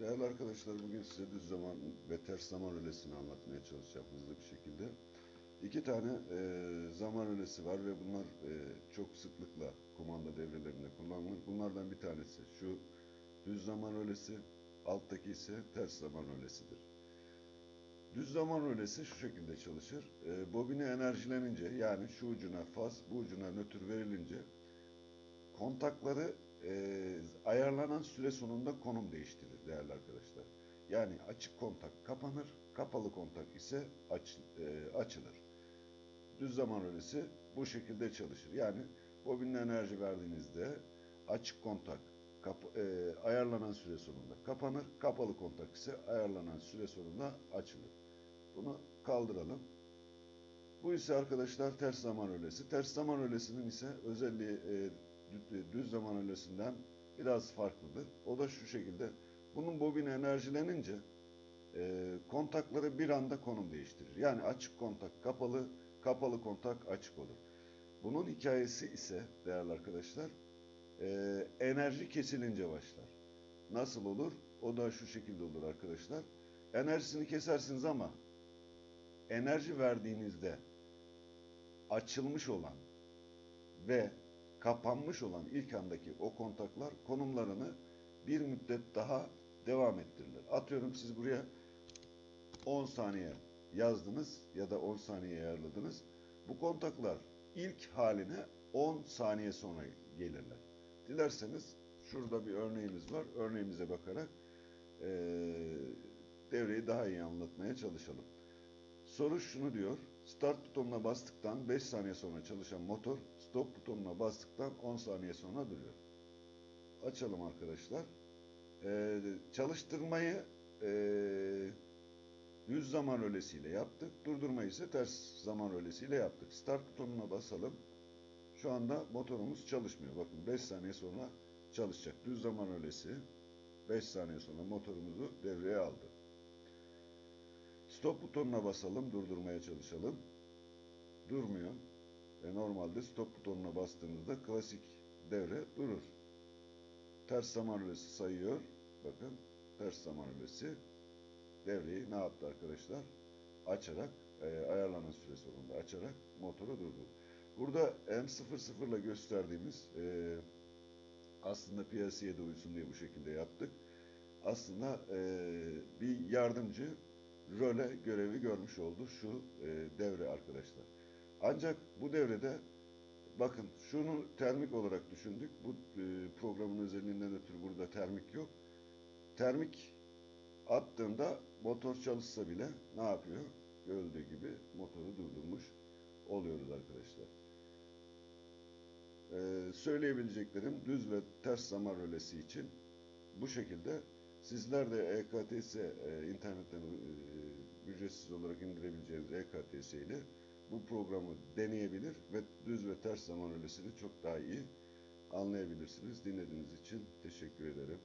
Değerli arkadaşlar bugün size düz zaman ve ters zaman rölesini anlatmaya çalışacağım hızlı bir şekilde. İki tane e, zaman rölesi var ve bunlar e, çok sıklıkla kumanda devrelerinde kullanılır. Bunlardan bir tanesi şu düz zaman rölesi, alttaki ise ters zaman rölesidir. Düz zaman rölesi şu şekilde çalışır. E, bobine enerjilenince yani şu ucuna faz, bu ucuna nötr verilince kontakları e, ayarlanan süre sonunda konum değiştirir değerli arkadaşlar. Yani açık kontak kapanır, kapalı kontak ise aç, e, açılır. Düz zaman rölesi bu şekilde çalışır. Yani bobinle enerji verdiğinizde açık kontak kap, e, ayarlanan süre sonunda kapanır, kapalı kontak ise ayarlanan süre sonunda açılır. Bunu kaldıralım. Bu ise arkadaşlar ters zaman rölesi. Ters zaman rölesinin ise özelliği e, düz zaman rölesinden biraz farklıdır. O da şu şekilde. Bunun bobini enerjilenince e, kontakları bir anda konum değiştirir. Yani açık kontak kapalı, kapalı kontak açık olur. Bunun hikayesi ise değerli arkadaşlar e, enerji kesilince başlar. Nasıl olur? O da şu şekilde olur arkadaşlar. Enerjisini kesersiniz ama enerji verdiğinizde açılmış olan ve kapanmış olan ilk andaki o kontaklar konumlarını bir müddet daha devam ettirirler. Atıyorum siz buraya 10 saniye yazdınız ya da 10 saniye ayarladınız. Bu kontaklar ilk haline 10 saniye sonra gelirler. Dilerseniz şurada bir örneğimiz var. Örneğimize bakarak eee, devreyi daha iyi anlatmaya çalışalım. Soru şunu diyor. Start butonuna bastıktan 5 saniye sonra çalışan motor stop butonuna bastıktan 10 saniye sonra duruyor. Açalım arkadaşlar. Ee, çalıştırmayı ee, düz zaman rölesiyle yaptık. Durdurmayı ise ters zaman rölesiyle yaptık. Start butonuna basalım. Şu anda motorumuz çalışmıyor. Bakın 5 saniye sonra çalışacak. Düz zaman rölesi 5 saniye sonra motorumuzu devreye aldı. Stop butonuna basalım, durdurmaya çalışalım. Durmuyor. Ve normalde stop butonuna bastığınızda klasik devre durur. Ters zaman rölesi sayıyor. Bakın ters zaman rölesi devreyi ne yaptı arkadaşlar? Açarak, e, ayarlanan süre sonunda açarak motoru durdurdu. Burada M00 ile gösterdiğimiz e, aslında piyasaya da uysun diye bu şekilde yaptık. Aslında e, bir yardımcı röle görevi görmüş oldu şu e, devre arkadaşlar. Ancak bu devrede bakın şunu termik olarak düşündük. Bu e, programın özelliğinden ötürü burada termik yok. Termik attığında motor çalışsa bile ne yapıyor? Görüldüğü gibi motoru durdurmuş oluyoruz arkadaşlar. Ee, söyleyebileceklerim düz ve ters zaman rölesi için bu şekilde sizler de EKTS e, internetten e, ücretsiz olarak indirebileceğiniz EKTS ile bu programı deneyebilir ve düz ve ters zaman rölesini çok daha iyi anlayabilirsiniz. Dinlediğiniz için teşekkür ederim.